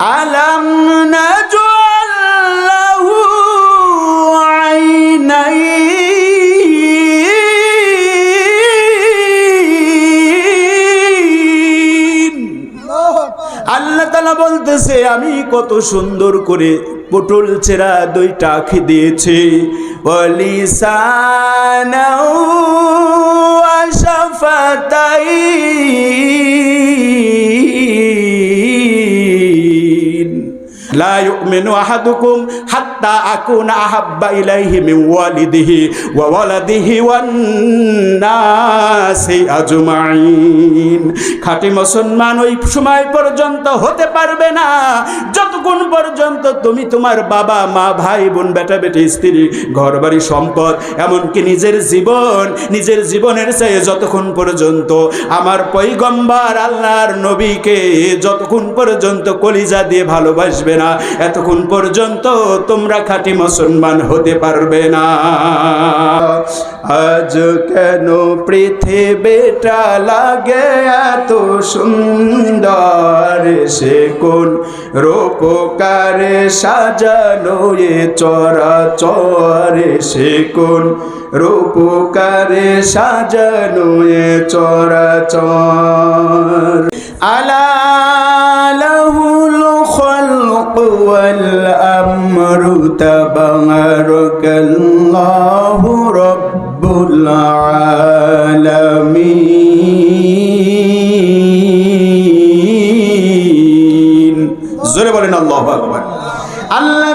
আলম নাজআল লাহু আইনাইন আল্লাহ তালা বলতেছে, আমি কত সুন্দর করে পটল চেরা দুইটা আখি দিয়েছি। অলিসানাও আহাদুকুম لا হাত্তা আকুনা আহাব্বা ইলাইহি মিন ওয়ালিদিহি ওয়া ওয়ালাদিহি ওয়ান নাসি আজমাইন। খাঁটি মুসলমান ওই সময় পর্যন্ত হতে পারবে না। যতক্ষণ পর্যন্ত তুমি তোমার বাবা, মা, ভাই, বোন, বেটা, বেটি, স্ত্রী ঘর বাড়ি সম্পদ, এমনকি নিজের জীবন, নিজের জীবনের চেয়ে যতক্ষণ পর্যন্ত আমার পৈগম্বার আল্লাহর নবীকে যতক্ষণ পর্যন্ত কলিজা দিয়ে ভালোবাসবে না, এতক্ষণ পর্যন্ত তোমরা খাঁটি মুসলমান হতে পারবে না। আজ কেন পৃথিবীটা লাগে এত সুন্দর? সে কোন রূপকারে সাজানো এ চরাচরে? সে কোন রূপকারে সাজানো এ চরাচর? আলা লাহুল খলক ওয়াল আমরু তাবারাকাল্লাহু রব্বুল আলামিন জোরে বলেন আল্লাহু আকবার। আল্লাহ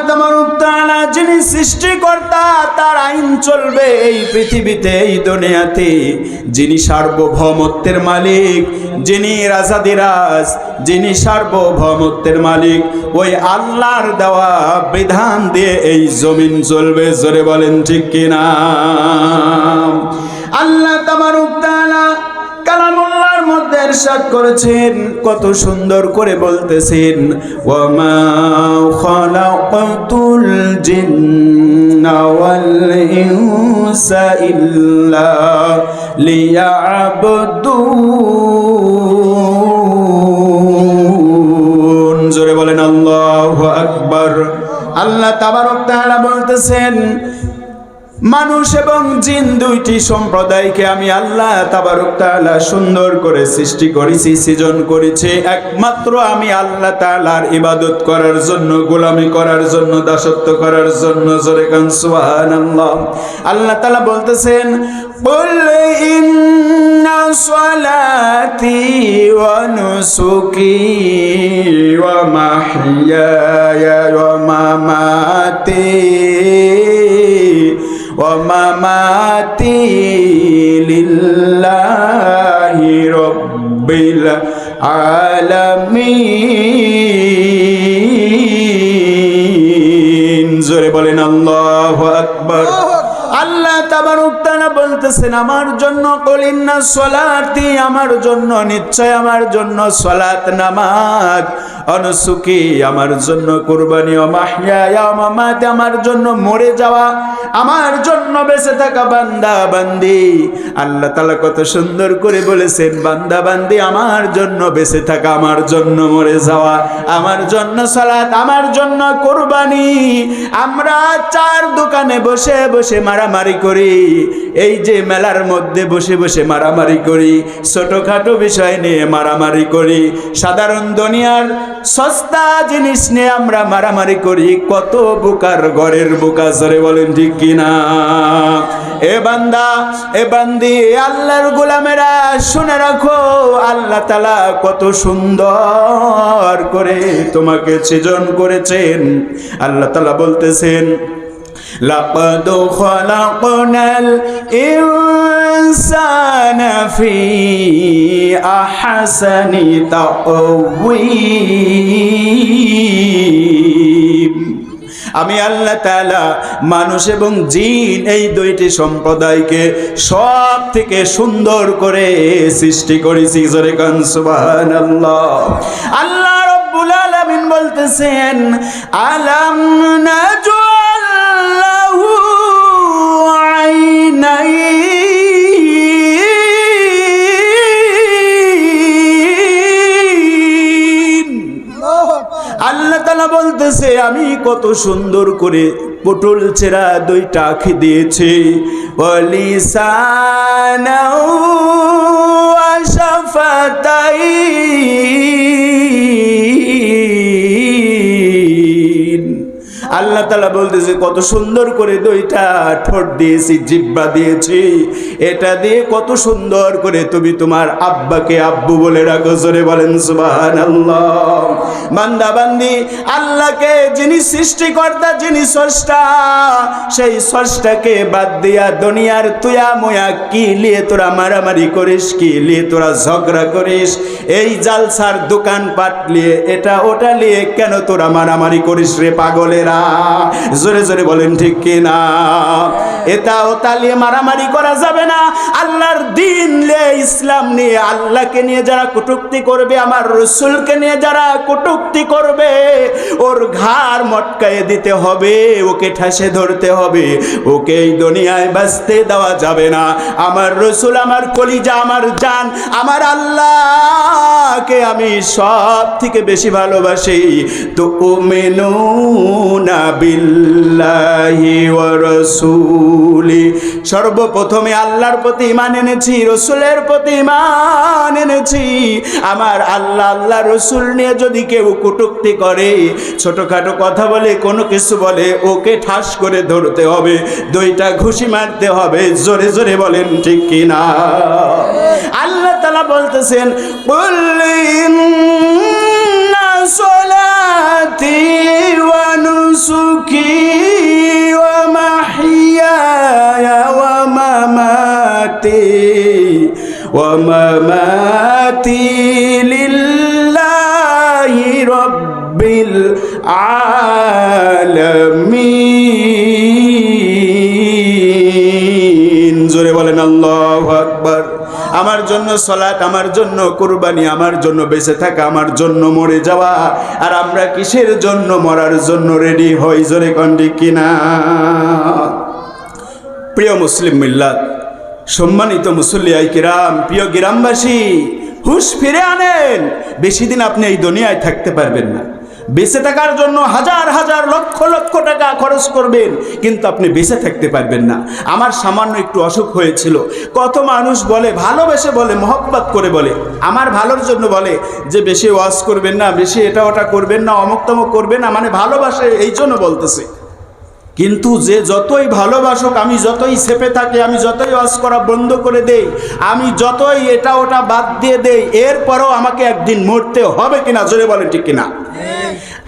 তাআলা যিনি সৃষ্টিকর্তা আইন চলবে এই পৃথিবীতে, এই দুনিয়াতে। যিনি সার্বভৌমত্বের মালিক, যিনি রাজাদিরাজ, যিনি সার্বভৌমত্বের মালিক, ওই আল্লাহর দেওয়া বিধান দিয়ে এই জমিন চলবে। জোরে বলেন ঠিক কিনা? আল্লাহ তোমার কালামুল্লাহর ইরশাদ করেছেন, কত সুন্দর করে বলতেছেন, ওয়ামা খালাকাতুল জিন্না ওয়াল ইনসা ইল্লা লিয়াবুদুন। জোরে বলেন, আল্লাহু আকবার। আল্লাহ তাবারক তাআলা বলতেছেন মানুষ এবং জিন দুইটি সম্প্রদায়কে আমি আল্লাহ তাবারক তাআলা সুন্দর করে সৃষ্টি করেছি সৃজন করেছি একমাত্র আমি আল্লাহ তাআলার ইবাদত করার জন্য গোলামি করার জন্য দাসত্ব করার জন্য জোরে কান সুবহানাল্লাহ আল্লাহ তাআলা বলতেছেন قل إن صلاتي ونسكي ومحياي ومماتي ومماتي لله رب العالمين زور بولين الله أكبر আল্লাহ তাবারক তাআলা বলতেছেন, আমার জন্য কলিন্না সলাতি, আমার জন্য নিশ্চয় আমার জন্য সলাত নামাজ, অনুসুকি, আমার জন্য কুরবানি ও মাহিয়া আমার জন্য মরে যাওয়া, আমার জন্য বেঁচে থাকা বান্দা বান্দি আল্লাহ তাআলা কত সুন্দর করে বলেছেন বান্দা বান্দি আমার জন্য বেঁচে থাকা, আমার জন্য মরে যাওয়া, আমার জন্য সলাত, আমার জন্য কুরবানি। আমরা চার দোকানে বসে বসে মারামারি করি। এই যে মেলার মধ্যে বসে বসে মারামারি করি, ছোটখাটো বিষয় নিয়ে মারামারি করি। সাধারণ দুনিয়ার সস্তা জিনিস নিয়ে আমরা মারামারি করি। কত বোকার ঘরের বোকা, জরে বলেন ঠিক কিনা? এ বান্দা, এ বান্দি, আল্লাহর গোলামেরা, শুনে রাখো, আল্লাহ তালা কত সুন্দর করে তোমাকে সৃজন করেছেন। আল্লাহ তালা বলতেছেন لقد خلقنا الإنسان في أحسن تقويم আমি আল্লাহ তাআলা মানুষ এবং জিন এই দুইটি সম্প্রদায়কে সব থেকে সুন্দর করে সৃষ্টি করেছি জোরে কান সুবহানাল্লাহ আল্লাহ রব্বুল আলামিন বলতেছেন আলাম নাজআল তালা বলতেছে আমি কত সুন্দর করে পটল চেরা দুইটা আখি দিয়েছি অলিসানাও তালা বলতেছে, কত সুন্দর করে দুইটা ঠোঁট দিয়েছি, জিব্বা দিয়েছি। এটা দিয়ে কত সুন্দর করে তুমি তোমার আব্বাকে আব্বু বলে রাখো, জোরে বলেন সুবাহান আল্লাহ বান্দা বান্দি আল্লাহকে যিনি সৃষ্টিকর্তা, যিনি স্রষ্টা, সেই স্রষ্টাকে বাদ দিয়া দুনিয়ার তুয়া মুয়া কি লিয়ে তোরা মারামারি করিস, কি লিয়ে তোরা ঝগড়া করিস? এই জালসার দোকান পাট লিয়ে এটা ওটা লিয়ে কেন তোরা মারামারি করিস রে পাগলেরা? জোরে জোরে বলেন, ঠিক কি না এটা ওটা নিয়ে মারামারি করা যাবে না। আল্লাহর দিন নিয়ে, ইসলাম নিয়ে, আল্লাহকে নিয়ে যারা কটুক্তি করবে, আমার রসুলকে নিয়ে যারা কটুক্তি করবে, ওর ঘাড় মটকায়ে দিতে হবে, ওকে ঠাসে ধরতে হবে, ওকে এই দুনিয়ায় বাঁচতে দেওয়া যাবে না। আমার রসুল, আমার কলিজা, আমার জান, আমার আল্লাহকে আমি সব থেকে বেশি ভালোবাসি। তো ও মেনু বিল্লাহি ওয়া রাসূলি সর্বপ্রথমে আল্লাহর প্রতি ইমান এনেছি রসুলের প্রতি ইমান এনেছি আমার আল্লাহ আল্লাহ রসুল নিয়ে যদি কেউ কটুক্তি করে ছোটখাটো কথা বলে কোনো কিছু বলে ওকে ঠাস করে ধরতে হবে দুইটা ঘুষি মারতে হবে জোরে জোরে বলেন ঠিক কিনা আল্লাহ তালা বলতেছেন বললেন صلاتي نسكي ومحياي ومماتي ومماتي لله رب العالمين زوري ولنا الله أكبر আমার জন্য সলাট আমার জন্য কোরবানি, আমার জন্য বেঁচে থাকা, আমার জন্য মরে যাওয়া। আর আমরা কিসের জন্য মরার জন্য রেডি হই? জোরে কন্ডি কিনা? প্রিয় মুসলিম মিল্লাত, সম্মানিত মুসল্লিয়াই কিরাম, প্রিয় গ্রামবাসী, হুশ ফিরে আনেন। বেশি দিন আপনি এই দুনিয়ায় থাকতে পারবেন না। বেঁচে থাকার জন্য হাজার হাজার লক্ষ লক্ষ টাকা খরচ করবেন, কিন্তু আপনি বেঁচে থাকতে পারবেন না। আমার সামান্য একটু অসুখ হয়েছিল। কত মানুষ বলে, ভালোবেসে বলে, মহব্বত করে বলে। আমার ভালোর জন্য বলে যে, বেশি ওয়াশ করবেন না, বেশি এটা ওটা করবেন না অমুক তমুক করবেন না। মানে ভালোবাসে, এই জন্য বলতেছে। কিন্তু যে যতই ভালোবাসুক, আমি যতই সেপে থাকি, আমি যতই ওয়াজ করা বন্ধ করে দেই, আমি যতই এটা ওটা বাদ দিয়ে দেই, এরপরও আমাকে একদিন মরতে হবে কিনা, জোরে বলে ঠিক কিনা?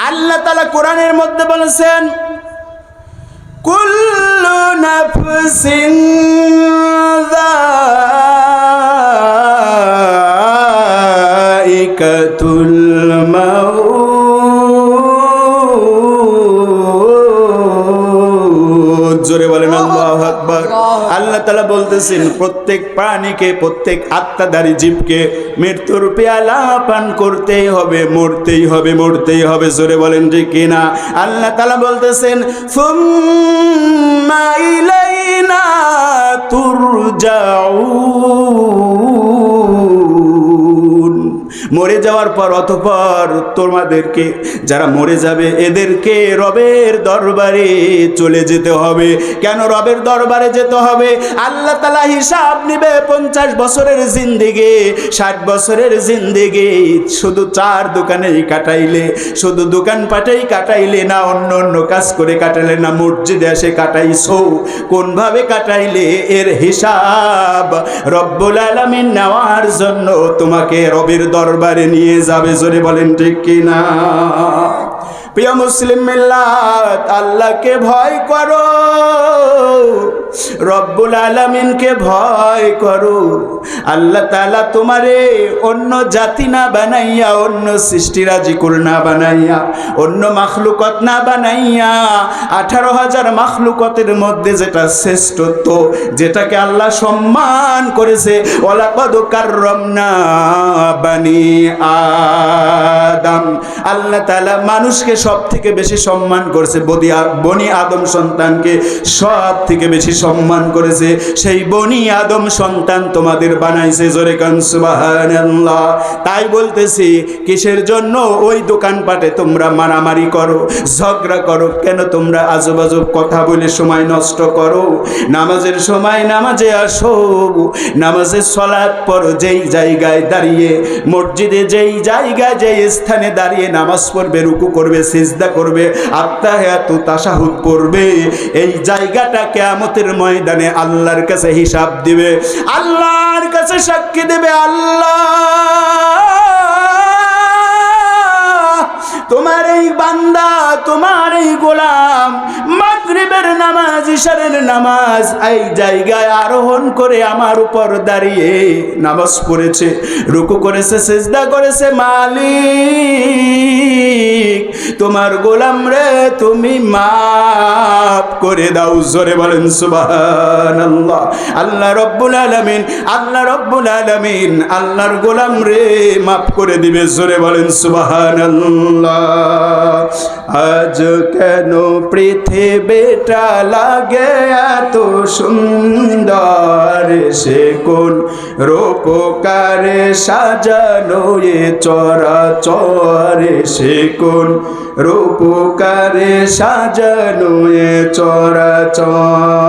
আল্লাহ তালা কোরআনের মধ্যে বলেছেন, কুল্লু নাফসিন জোরে বলেন, আল্লাহু আকবার। আল্লাহ তাআলা বলতেছেন, প্রত্যেক প্রাণীকে, প্রত্যেক আত্মাধারী জীবকে মৃত্যুর পেয়ালা পান করতেই হবে, মরতেই হবে মরতেই হবে। জোরে বলেন যে কিনা আল্লাহ তালা বলতেছেন ইলাইনা তুরজাউন। মরে যাওয়ার পর অতপর তোমাদেরকে, যারা মরে যাবে, এদেরকে রবের দরবারে চলে যেতে হবে। কেন রবের দরবারে যেতে হবে? আল্লাহ তালা হিসাব নিবে, পঞ্চাশ বছরের জিন্দিগি, ষাট বছরের জিন্দিগি, শুধু চার দোকানেই কাটাইলে, শুধু দোকান পাটেই কাটাইলে না, অন্য অন্য কাজ করে কাটাইলে না, মসজিদে এসে কাটাইছো। কোনভাবে কাটাইলে? এর হিসাব রব্বুল আলমিন নেওয়ার জন্য তোমাকে রবের দরবারে নিয়ে যাবে জোরে বলেন ঠিক কিনা? প্রিয় মুসলিম মিল্লাত আল্লাহকে ভয় করো। রব্বুল আলমিনকে ভয় করো। আল্লাহ তালা তোমারে অন্য জাতি না বানাইয়া, অন্য সৃষ্টিরাজি কুল না বানাইয়া, অন্য মাখলুকত না বানাইয়া, আঠারো হাজার মাখলুকতের মধ্যে যেটা শ্রেষ্ঠত্ব, যেটাকে আল্লাহ সম্মান করেছে ওলাপদ কার্রমনা বানি আদম। আল্লাহ তালা মানুষকে সব থেকে বেশি সম্মান করছে, বদি বনি আদম সন্তানকে সব থেকে বেশি সম্মান করেছে। সেই বনি আদম সন্তান তোমাদের বানাইছে। জোরে কান তাই বলতেছি, কিসের জন্য ওই দোকানপাটে তোমরা মারামারি করো, ঝগড়া করো? কেন তোমরা আজব আজব কথা বলে সময় নষ্ট করো? নামাজের সময় নামাজে আসো। নামাজের সলাৎ পড়ো যেই জায়গায় দাঁড়িয়ে, মসজিদে যেই জায়গায় যেই স্থানে দাঁড়িয়ে নামাজ পড়বে, রুকু করবে, সিজদা করবে আত্মা আত্মাহাতু তাশাহুদ পড়বে, এই জায়গাটা কেয়ামতের ময়দানে আল্লাহর কাছে হিসাব দিবে, আল্লাহর কাছে সাক্ষী দেবে, আল্লাহ। তোমার এই বান্দা, তোমার এই গোলাম মাগরিবের নামাজ ইশারের নামাজ এই জায়গায় আরোহণ করে আমার উপর দাঁড়িয়ে নামাজ পড়েছে, রুকু করেছে, সেজদা করেছে, মালিক, তোমার গোলাম রে, তুমি মাফ করে দাও, জোরে বলেন সুবহানাল্লাহ। আল্লাহ আল্লাহ রব্বুল আলামিন, আল্লাহ রব্বুল আলামিন, আল্লাহর গোলাম রে মাফ করে দিবে, জোরে বলেন সুবহানাল্লাহ। আজ কেন পৃথিবীটা লাগে এত সুন্দর সে কোন রূপকারে সাজানো এ চরাচরে সে কোন রূপকারে সাজানো এ চরাচর।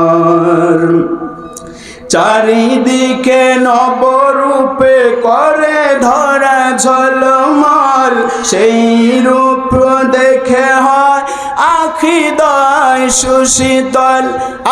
চারিদিকে নবরূপে করে ধরা ঝলমল, সেই রূপ দেখে হয় আখি দয় সুশীতল,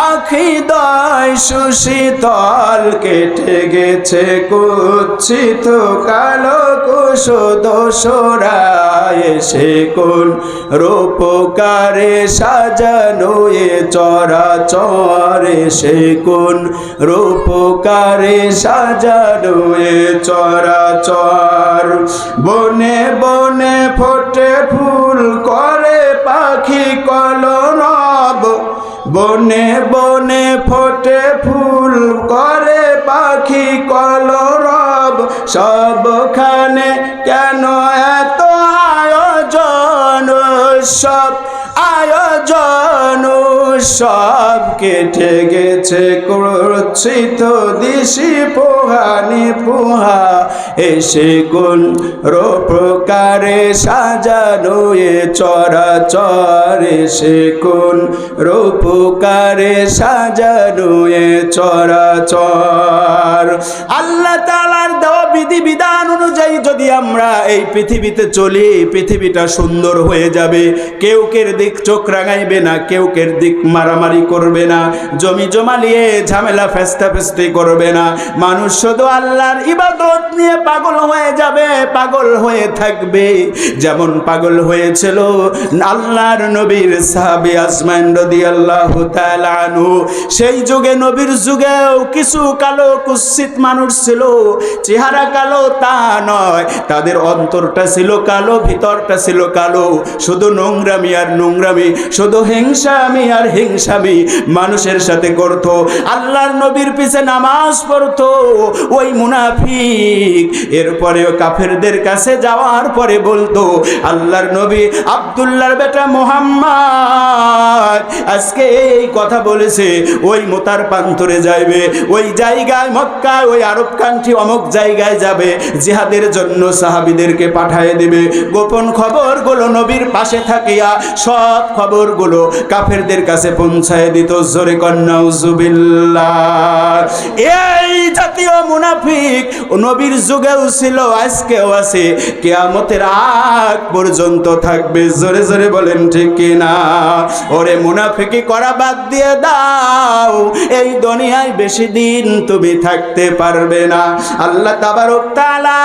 আখি দয় সুশীতল, কেটে গেছে কুচ্ছিত কালো কুশ দোসরায় সে কোন রূপকারে সাজানো এ চরাচরে সে কোন রূপকারে সাজানো এ চরা চর বনে বনে ফোটে ফুল, করে পাখি কলরব বনে বনে ফোটে ফুল করে পাখি কলরব। সবখানে কেন এত আয়োজন সব আয়োজন সব কেটে গেছে ক্রুচ্ছিত দিশি পোহানি পোহা এসে কোন রূপকারে সাজানো এ চরাচর, এসে কোন রূপকারে সাজানো এ চরাচর। আল্লাহ তালার দেওয়া বিধি বিধান অনুযায়ী যদি আমরা এই পৃথিবীতে চলি, পৃথিবীটা সুন্দর হয়ে যাবে। কেউ কের দিক চোখ রাঙাইবে না, কেউ কের দিক মারামারি করবে না, জমি জমা নিয়ে ঝামেলা ফেস্তা ফেস্তি করবে না। মানুষ শুধু আল্লাহর ইবাদত নিয়ে পাগল হয়ে যাবে, পাগল হয়ে থাকবে। যেমন পাগল হয়েছিল আল্লাহর নবীর সাহাবি আসমান রদি আল্লাহ আনহু। সেই যুগে, নবীর যুগেও কিছু কালো কুৎসিত মানুষ ছিল। চেহারা কালো তা নয়, তাদের অন্তরটা ছিল কালো, ভিতরটা ছিল কালো। শুধু নোংরামি আর নোংরামি, শুধু হিংসামি আর হিংসামি মানুষের সাথে করত। আল্লাহর নবীর পিছে নামাজ পড়তো। ওই মুনাফিক এরপরেও কাফেরদের কাছে যাওয়ার পরে বলতো, আল্লাহর নবী আব্দুল্লাহর বেটা মোহাম্মদ আজকে এই কথা বলেছে, ওই মোতার পান্তরে যাইবে, ওই জায়গায় মক্কায় ওই আরব কান্ট্রি অমুক জায়গায় যাবে, জিহাদের জন্য সাহাবিদেরকে পাঠায় দেবে। গোপন খবরগুলো নবীর পাশে থাকিয়া সব খবরগুলো কাফেরদের কাছে পৌঁছায় দিত, জোরে কন্যাউজুবিল্লাহ এই জাতীয় মুনাফিক নবীর যুগেও ছিল, আজকেও আছে। কেয়ামতের আগ পর্যন্ত থাকবে, জোরে জোরে বলেন ঠিক কিনা? ওরে মুনাফিকি করা বাদ দিয়ে দাও, এই দুনিয়ায় বেশি দিন তুমি থাকতে পারবে না। আল্লাহ তাবারক তাআলা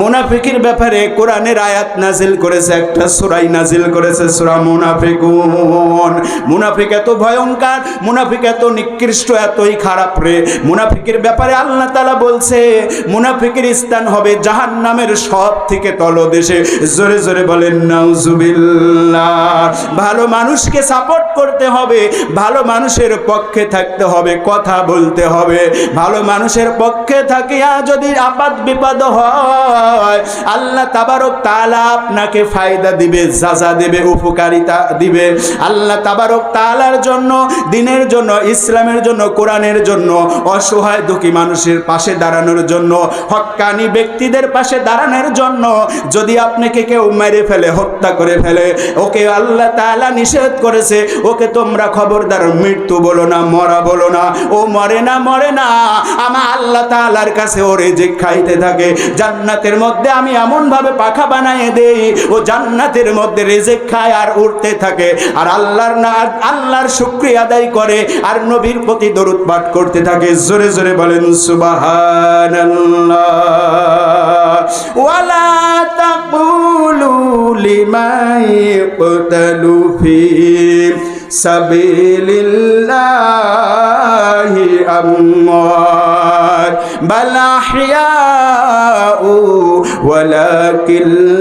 মুনাফিকের ব্যাপারে কোরআনের আয়াত নাজিল করেছে, একটা সূরাই নাজিল করেছে, সূরা মুনাফিকুন। মুনাফিক এত ভয়ঙ্কর, মুনাফিক এত নিকৃষ্ট, এতই খারাপ রে। মুনাফিকের ব্যাপারে আল্লাহ তাআলা বলছে, মুনাফিকের স্থান হবে জাহান্নামের সব থেকে তলদেশে। জোরে জোরে বলেন, নাউজুবিল্লাহ। ভালো মানুষকে সাপোর্ট করতে হবে, ভালো মানুষের পক্ষে থাকতে হবে, কথা বলতে হবে। ভালো মানুষের পক্ষে থাকিয়া যদি আপাত বিপদ হয়, আল্লাহ তাবারক তাআলা আপনাকে ফায়দা দিবে যাজা দিবে, উপকারিতা দিবে। আল্লাহ আল্লাহ তাবারক তাআলার জন্য, দিনের জন্য, ইসলামের জন্য, কোরআনের জন্য, অসহায় দুঃখী মানুষের পাশে দাঁড়ানোর জন্য, হক্কানি ব্যক্তিদের পাশে দাঁড়ানোর জন্য, যদি আপনাকে কেউ মেরে ফেলে, হত্যা করে ফেলে, ওকে আল্লাহ তাআলা নিষেধ করেছে, ওকে তোমরা খবরদার, মৃত্যু বলো না, মরা বলো না, ও মরে না মরে না, আমার আল্লাহ তাআলার কাছে ও রেজেক খাইতে থাকে, জান্নাতের মধ্যে আমি এমন ভাবে পাখা বানায় দেই, ও জান্নাতের মধ্যে রেজেক খায় আর উঠতে থাকে, আর আল্লাহর না আল্লাহর শুকরিয়া আদায় করে আর নবীর প্রতি দরুদ পাঠ করতে থাকে। জোরে জোরে বলেন, সুবহানাল্লাহ। ওয়ালা তাকুলু লিমান ইয়াকতালু ফি সাবিলিল্লাহি আমওয়াত বাল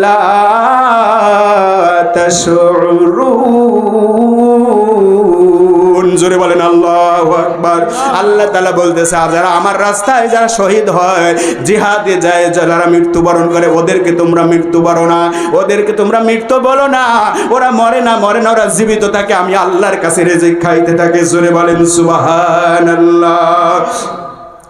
লা জোরে বলেন, আল্লাহু আকবার। আল্লাহ তাআলা বলতেছে যারা আমার রাস্তায় যারা শহীদ হয়, জিহাদে যায়, যারা মৃত্যুবরণ করে, ওদেরকে তোমরা মৃত্যু বলো না, ওদেরকে তোমরা মৃত্যু বলো না। ওরা মরে না মরে না, ওরা জীবিত থাকে, আমি আল্লাহর কাছে রেজেক খাইতে থাকে। জোরে বলেন, সুবহানাল্লাহ।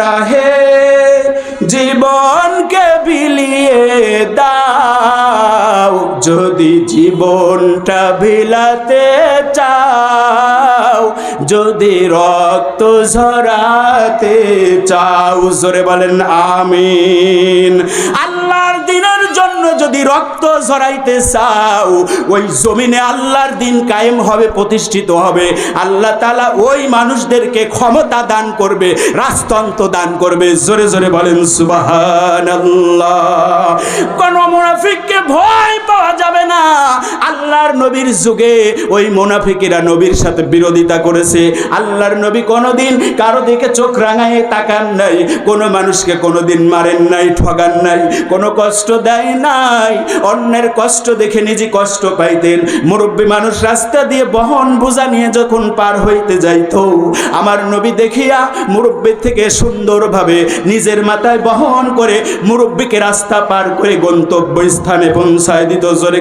রাহে, জীবনকে বিলিয়ে দাও। যদি জীবনটা বিলাতে চাও, যদি রক্ত ঝরাতে চাও, জোরে বলেন আমিন। জন্য যদি রক্ত ঝরাইতে চাও, ওই জমিনে আল্লাহর দিন কায়েম হবে, প্রতিষ্ঠিত হবে। আল্লাহ তালা ওই মানুষদেরকে ক্ষমতা দান করবে, রাজতন্ত্র দান করবে। জোরে জোরে বলেন সুবাহান কোন মুনাফিককে ভয় পাওয়া যাবে না। আল্লাহর নবীর যুগে ওই মুনাফিকেরা নবীর সাথে বিরোধিতা করেছে। আল্লাহর নবী কোনোদিন কারও দিকে চোখ রাঙায় তাকান নাই। কোনো মানুষকে কোনোদিন মারেন নাই, ঠগান নাই। কোনো কষ্ট দেয় নাই অন্যের কষ্ট দেখে নিজে কষ্ট পাইতেন। মুরব্বী মানুষ রাস্তা দিয়ে বহন বোঝা নিয়ে যখন পার হইতে যাইতো, আমার নবী দেখিয়া মুরব্বীর থেকে সুন্দরভাবে নিজের মাথায় বহন করে মুরব্বীকে রাস্তা পার করে গন্তব্য স্থানে পৌঁছায় দিত। জোরে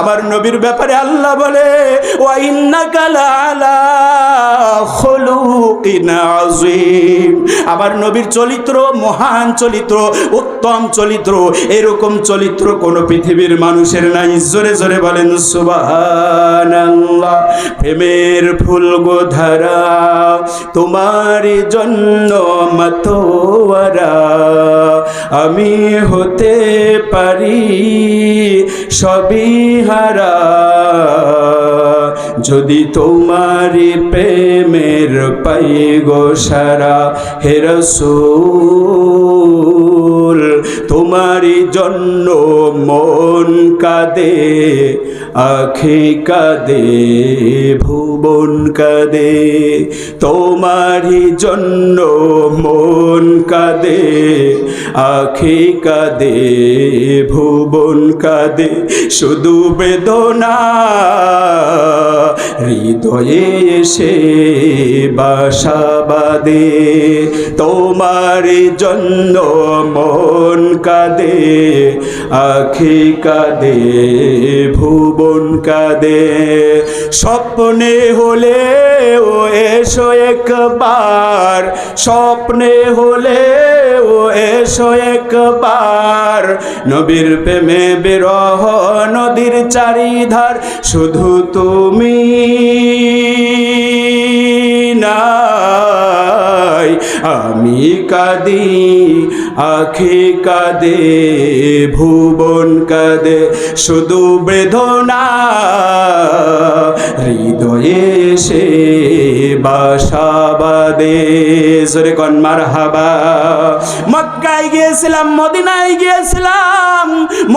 আমার নবীর ব্যাপারে আল্লাহ বলে, ওয়া ইন্নাকা লাআলা আযীম নবীর চরিত্র মহান চরিত্র, উত্তম চরিত্র, এরকম চরিত্র কোন পৃথিবীর মানুষের নাই। জোরে জোরে বলেন, সুবহানাল্লাহ। প্রেমের ফুল গো ধারা তোমার জন্য মতোয়ারা। আমি হতে পারি সবই হারা। যদি তোমারি প্রেমের পাই গো সারা হেরসুল তোমারি জন্য মন কাদে। আখি কাদে, ভুবন কাদে, তোমারই জন্য মন কাদে। আখি কাদে, ভুবন কাদে, শুধু বেদনা, হৃদয়ে এসে বাসাবাদে তোমার জন্য মন কাদে, আখি কাদে ভুবন কাদে। স্বপ্নে হলে ও এসো একবার। স্বপ্নে হলে ও এসো একবার। নবীর প্রেমে বিরহ, নদীর চারিধার, শুধু তুমি। আমি কাদি, আখি কাদে, ভুবন কাদে, শুধু বেদনা হৃদয়ে সে বাসাবাদে জোরে কন মার হাবা মক্কায় গিয়েছিলাম, মদিনায় গিয়েছিলাম।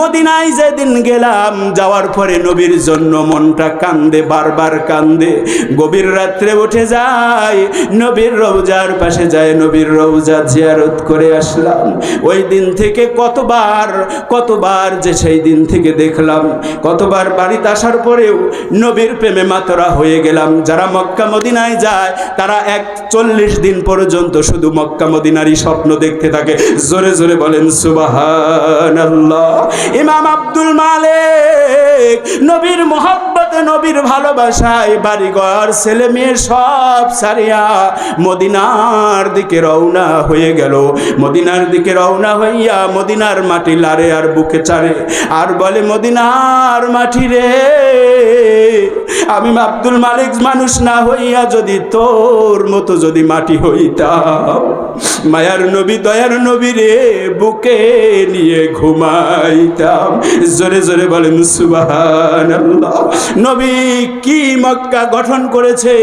মদিনায় যেদিন গেলাম, যাওয়ার পরে নবীর জন্য মনটা কান্দে, বারবার কান্দে। গভীর রাত্রে উঠে যায় নবীর রৌজার পাশে যায় নবীর রৌজা জিয়ারত করে আসলাম। ওই দিন থেকে কতবার কতবার যে সেই দিন থেকে দেখলাম, কতবার বাড়িতে আসার পরেও নবীর প্রেমে মাতরা হয়ে গেলাম। যারা মক্কা মদিনায় যায়, তারা এক চল্লিশ দিন পর্যন্ত শুধু মক্কা মদিনারই স্বপ্ন দেখতে থাকে। জোরে জোরে বলেন সুবাহান ইমাম আব্দুল মালিক নবীর মোহাব্বতে, নবীর ভালোবাসায় বাড়িঘর, ছেলে মেয়ে সব সারিয়া মদিনার দিকে রওনা হয়ে গেল। মদিনার দিকে রওনা হইয়া মদিনার মাটি লারে আর বুকে চারে, আর বলে, মদিনার মাটি রে, আমি আব্দুল মালিক মানুষ না হইয়া যদি তোর মতো যদি মাটি হইতাম। মায়ার নবী, দয়ার নবী রে বুকে নিয়ে ঘুমাইতাম। জোরে জোরে বলেন সুবাহান নবী কি মক্কা গঠন করেছে?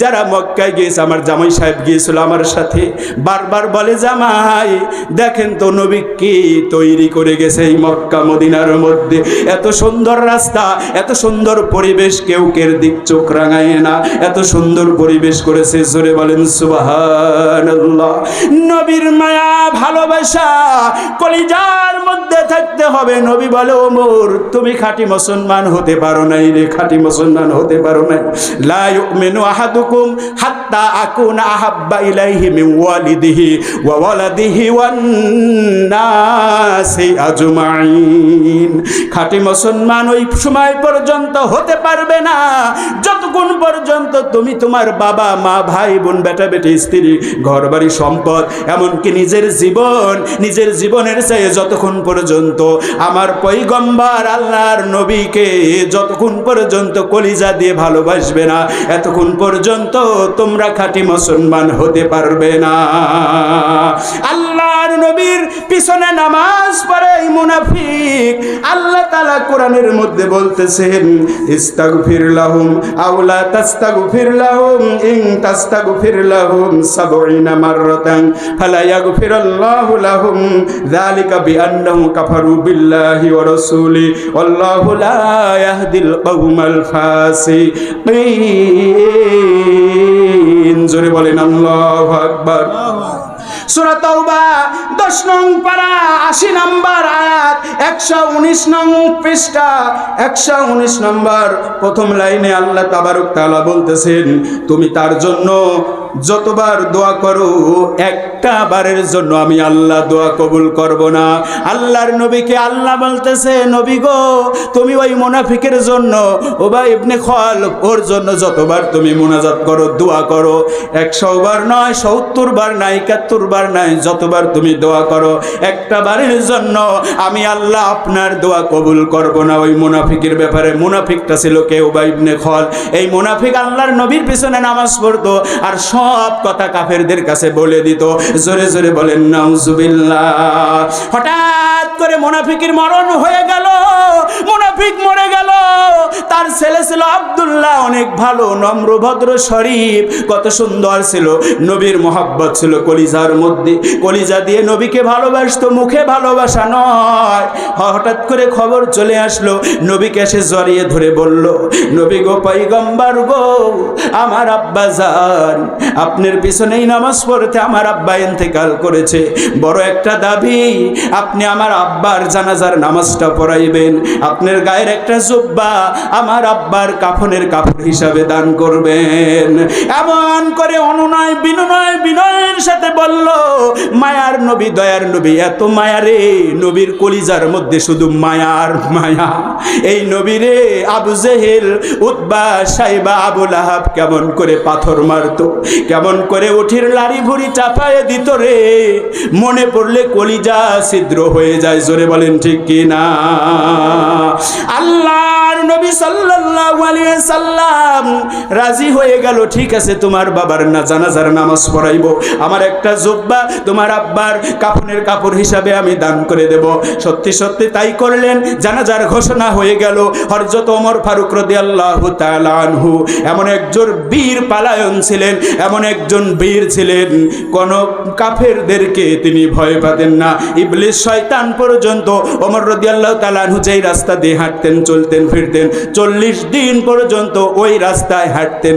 যারা মক্কায় গিয়েছে, আমার জামাই সাহেব গিয়েছিল আমার সাথে। বারবার বলে, জামাই, দেখেন তো নবী কি তৈরি করে গেছে এই মক্কা মদিনার মধ্যে। এত সুন্দর রাস্তা, এত সুন্দর পরিবেশ, কেউ কের দিক চোখ রাঙায় না। এত সুন্দর পরিবেশ করেছে, জোরে বলেন সুবাহান নবীর মায়া ভালোবাসা, কলিজার মধ্যে থাকতে হবে। নবী বলে, ওমর, তুমি খাঁটি মুসলমান হতে পারো নাই রে, খাঁটি মুসলমান হতে পারো নাই। লা ইউমিনু আহাদুকুম হাত্তা আকুনা আহাব্বা ইলাইহি মিন ওয়ালিদিহি ওয়া ওয়ালাদিহি ওয়ান নাসি আজমাইন। খাঁটি মুসলমান ওই সময় পর্যন্ত হতে পারবে না। যতক্ষণ পর্যন্ত তুমি তোমার বাবা, মা, ভাই, বোন, বেটা, বেটি, স্ত্রী ঘর বাড়ি সম্পদ, এমনকি নিজের জীবন নিজের জীবনের চেয়ে যতক্ষণ পর্যন্ত আমার পৈগম্বার আল্লাহর নবীকে যতক্ষণ পর্যন্ত কলিজা দিয়ে ভালোবাসবে না, এতক্ষণ পর্যন্ত তোমরা খাঁটি মুসলমান হতে পারবে না। আল্লাহর নবীর পিছনে নামাজ পড়ে এই মুনাফিক। আল্লাহ তাআলা কোরআনের মধ্যে বলতেছেন, ইস্তাগফির লাহুম আওলা তাস্তাগফির লাহুম, ইন তাস্তাগফির লাহুম সাবঈনা মাররাতান, ফালা ইয়াগফিরাল্লাহু লাহুম। যালিকা বিআন্নাহুম কাফারু বিল্লাহি ওয়া রাসূলি, ওয়াল্লাহু লা ইয়াহদিল কওমাল ফাসিকিন। জোরে বলেন আল্লাহু আকবার আল্লাহু আকবার। সূরা তাওবা 10 নং পারা 80 নম্বর আয়াত 119 নং পৃষ্ঠা 119 নম্বর প্রথম লাইনে আল্লাহ তাবারক তাআলা বলতেছেন, তুমি তার জন্য যতবার দোয়া করো, একটা বারের জন্য আমি আল্লাহ দোয়া কবুল করব না। আল্লাহর নবীকে আল্লাহ বলতেছে, নবী গো, তুমি ওই মুনাফিকের জন্য ও বা ইবনে খল ওর জন্য যতবার তুমি মোনাজাত করো, দোয়া করো। একশো বার নয়, সত্তর বার না, একাত্তর বার নাই যতবার তুমি দোয়া করো, একটা বারের জন্য আমি আল্লাহ আপনার দোয়া কবুল করব না। ওই মুনাফিকের ব্যাপারে মুনাফিকটা ছিল কেউ বা ইবনে খল এই মুনাফিক আল্লাহর নবীর পিছনে নামাজ পড়তো, আর সব কথা কাফেরদের কাছে বলে দিত। জোরে জোরে বলেন, নাউজুবিল্লাহ। হঠাৎ করে মুনাফিকের মরণ হয়ে গেল, মুনাফিক মরে গেল। তার ছেলে ছিল আব্দুল্লাহ, অনেক ভালো নম্র ভদ্র শরীফ। কত সুন্দর ছিল। নবীর মোহাব্বত ছিল কলিজার মধ্যে। কলিজা দিয়ে নবীকে ভালোবাসতো, মুখে ভালোবাসা নয়। হঠাৎ করে খবর চলে আসলো, নবীকে এসে জড়িয়ে ধরে বলল, নবী গো পাইগম্বার গো, আমার আব্বা যান। আপনার পিছনেই নামাজ পড়তে আমার আব্বা ইন্তেকাল করেছে। বড় একটা দাবি, আপনি আমার আব্বার জানাজার নামাজটা পড়াইবেন। আপনার গায়ের একটা জুব্বা, আমার আব্বার কাফনের কাপড় হিসাবে দান করবেন। এমন করে অনুনয়, বিনয়, বিনয়ের সাথে বলল, মায়ার নবী, দয়ার নবী, এত মায়া রে, নবীর কলিজার মধ্যে শুধু মায়ার মায়া। এই নবীরে আবু জেহেল উৎবা সাইবা আবুল আহাব কেমন করে পাথর মারতো, কেমন করে উঠির লাড়ি ভুড়ি চাপায় দিত রে। মনে পড়লে কলিজা ছিদ্র হয়ে যায়, জোরে বলেন ঠিক কি না? আল্লাহর নবী আলাইহি সাল্লাম রাজি হয়ে গেল, ঠিক আছে, তোমার বাবার না, জানাজার নামাজ পড়াইবো। আমার একটা তোমার আব্বার কাপড় হিসাবে আমি দান করে দেব। সত্যি সত্যি তাই করলেন, জানাজার ঘোষণা হয়ে গেল। ওমর ফারুক এমন একজন বীর পালায়ন ছিলেন, এমন একজন বীর ছিলেন। কোন কাফেরদেরকে তিনি ভয় পাতেন না। ইবলিস শয়তান পর্যন্ত ওমর রাদিয়াল্লাহু তাআলা আনহু যেই রাস্তা দিয়ে হাঁটতেন, চলতেন, ফিরতেন চল্লিশ দিন পর্যন্ত ওই রাস্তায় হাঁটতেন